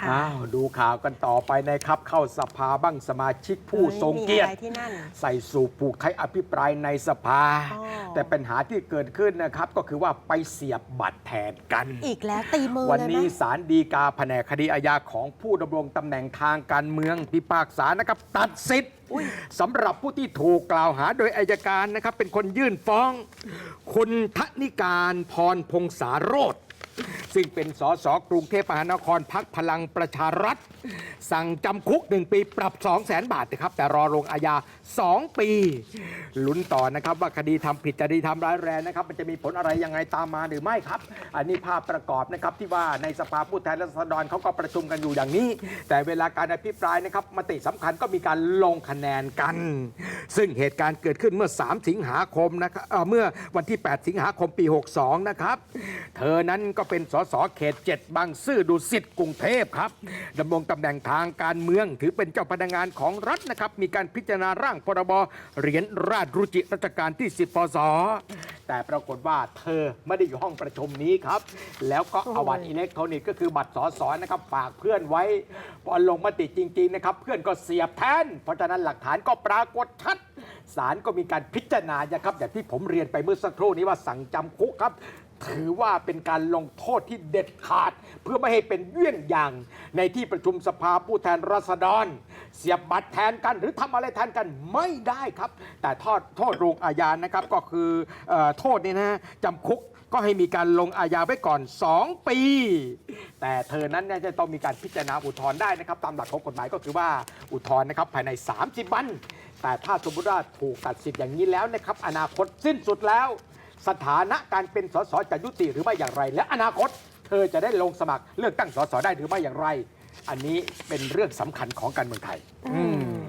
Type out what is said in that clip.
ค่ะ อ้าวดูข่าวกันต่อไปนะครับ เข้าสภาบ้างสมาชิกผู้ทรงเกียรติมีอะไรที่นั่น ใส่สูบผูกไทยอภิปรายในสภา อ๋อ แต่ปัญหาที่เกิดขึ้นนะครับ ก็คือว่าไปเสียบบัตรแทนกัน อีกแล้วตีมือวันเลยนี้ไหม ศาลฎีกาแผนกคดีอาญาของผู้ดำรงตำแหน่งทางการเมืองพิพากษานะครับ ตัดสิทธิ์สำหรับผู้ที่ถูกกล่าวหาโดยอายการนะครับ เป็นคนยื่นฟ้อง คุณทนิการพรพงษาโรธ ซึ่งเป็นสสกรุงเทพมหานครพักพลังประชารัฐ สั่งจำคุก 1 ปีปรับ 2 0 0แสนบาทนะครับ แต่รอลงอาญา 2 ปี ลุ้นต่อนะครับ ว่าคดีทำผิดคดีทำร้ายแรงนะครับ มันจะมีผลอะไรยังไงตามมาหรือไม่ครับ อันนี้ภาพประกอบนะครับที่ว่าในสภาผู้แทนราษฎรเขาก็ประชุมกันอยู่อย่างนี้ แต่เวลาการอภิปรายนะครับมติสำคัญก็มีการลงคะแนนกัน ซึ่งเหตุการณ์เกิดขึ้นเมื่อ 3 สิงหาคมนะครับเเมื่อวันที่ 8 สิงหาคมปี 62 นะครับ เธอนั้นก็เป็นสสเขต 7 บางซื่อดุสิตกรุงเทพครับดำรงตำแหน่งทางการเมือง ถือเป็นเจ้าพนักงานของรัฐนะครับ มีการพิจารณาร่างพรบเหรียญราชรุจิรัชกาลที่ 10 พศ แต่ปรากฏว่าเธอไม่ได้อยู่ห้องประชุมนี้ครับ แล้วก็เอาบัตรอิเล็กทรอนิกส์ก็คือบัตรสสนะครับฝากเพื่อนไว้พอลงมติจริงๆนะครับ เพื่อนก็เสียบแทน เพราะฉะนั้นหลักฐานก็ปรากฏชัดศาลก็มีการพิจารณานะครับอย่างที่ผมเรียนไปเมื่อสักครู่นี้ว่าสั่งจำคุกครับ ถือว่าเป็นการลงโทษที่เด็ดขาด เพื่อไม่ให้เป็นเยี่ยงอย่าง ในที่ประชุมสภาผู้แทนราษฎร เสียบบัตรแทนกันหรือทำอะไรแทนกันไม่ได้ครับ แต่โทษโทษโรงอาญานะครับก็คือเออโทษนี่นะจำคุกก็ให้มีการลงอาญาไว้ก่อน 2 ปี แต่เธอนั้นเนี่ยจะต้องมีการพิจารณาอุทธรณ์ได้นะครับ ตามหลักของกฎหมายก็คือว่าอุทธรณ์นะครับภายใน 30 วัน แต่ถ้าสมมติว่าถูกตัดสิทธิ์อย่างนี้แล้วนะครับอนาคตสิ้นสุดแล้ว สถานะการเป็นสสจะยุติหรือไม่อย่างไร และอนาคต เธอจะได้ลงสมัครเลือกตั้งสสได้หรือไม่อย่างไร อันนี้เป็นเรื่องสำคัญของการเมืองไทย อืม